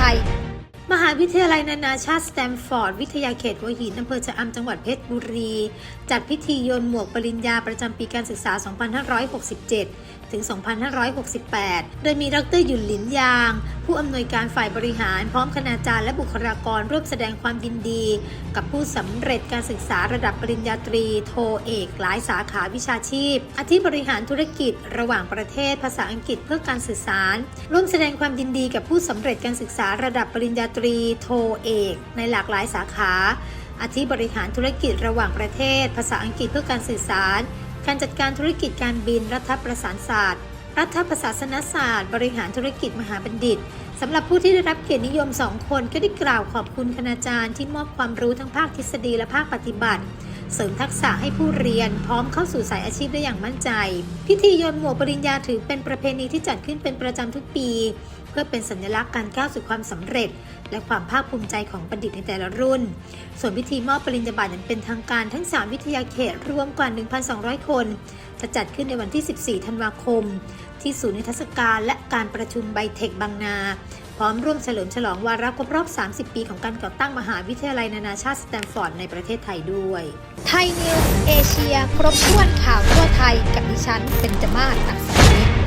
ย วิทยาลัยนานาชาติสแตมฟอร์ด วิทยาเขตหัวหินอำเภอชะอำจังหวัดเพชรบุรี จัดพิธีโยนหมวกปริญญาประจำปีการศึกษา 2567 ถึง 2568 โดยมีดรหยุนหลินยาง ผู้อำนวยการฝ่ายบริหาร พร้อมคณาจารย์และบุคลากรร่วมแสดงความยินดี กับผู้สำเร็จการศึกษาระดับปริญญาตรี โทเอก หลายสาขาวิชาชีพอธิบริหารธุรกิจ ระหว่างประเทศ ภาษาอังกฤษเพื่อการสื่อสาร ร่วมแสดงความยินดีกับผู้สำเร็จการศึกษาระดับปริญญาตรีโทเอก ในหลากหลายสาขาอาธิบริหารธุรกิจระหว่างประเทศ ภาษาอังกฤษเพื่อการสื่อสาร การจัดการธุรกิจการบิน รัฐประสานศาสตร์ รัฐประศาสนศาสตร์ บริหารธุรกิจมหาบัณฑิตสำหรับผู้ที่ได้รับเกียรตินิยม2คนก็ได้กล่าวขอบคุณคณาจารย์ที่มอบความรู้ทั้งภาคทฤษฎีและภาคปฏิบัติ เสริมทักษะให้ผู้เรียนพร้อมเข้าสู่สายอาชีพได้อย่างมั่นใจ พิธีโยนหมวกปริญญาถือเป็นประเพณีที่จัดขึ้นเป็นประจำทุกปี เพื่อเป็นสัญลักษณ์การก้าวสู่ความสำเร็จ และความภาคภูมิใจของบัณฑิตในแต่ละรุ่น ส่วนพิธีมอบปริญญาบัตรนั้นเป็นทางการทั้ง 3 วิทยาเขตรวมกว่า 1,200 คน จะจัดขึ้นในวันที่ 14 ธันวาคม ที่ศูนย์นิทรรศการและการประชุมไบเทคบางนา พร้อมร่วมเฉลิมฉลองวาระครบรอบ 30 ปีของการก่อตั้งมหาวิทยาลัยนานาชาติสแตมฟอร์ดในประเทศไทยด้วยไทยนิวส์เอเชีย ครบถ้วนข่าวทั่วไทยกับดิฉันเบนจมาศอักษรนิต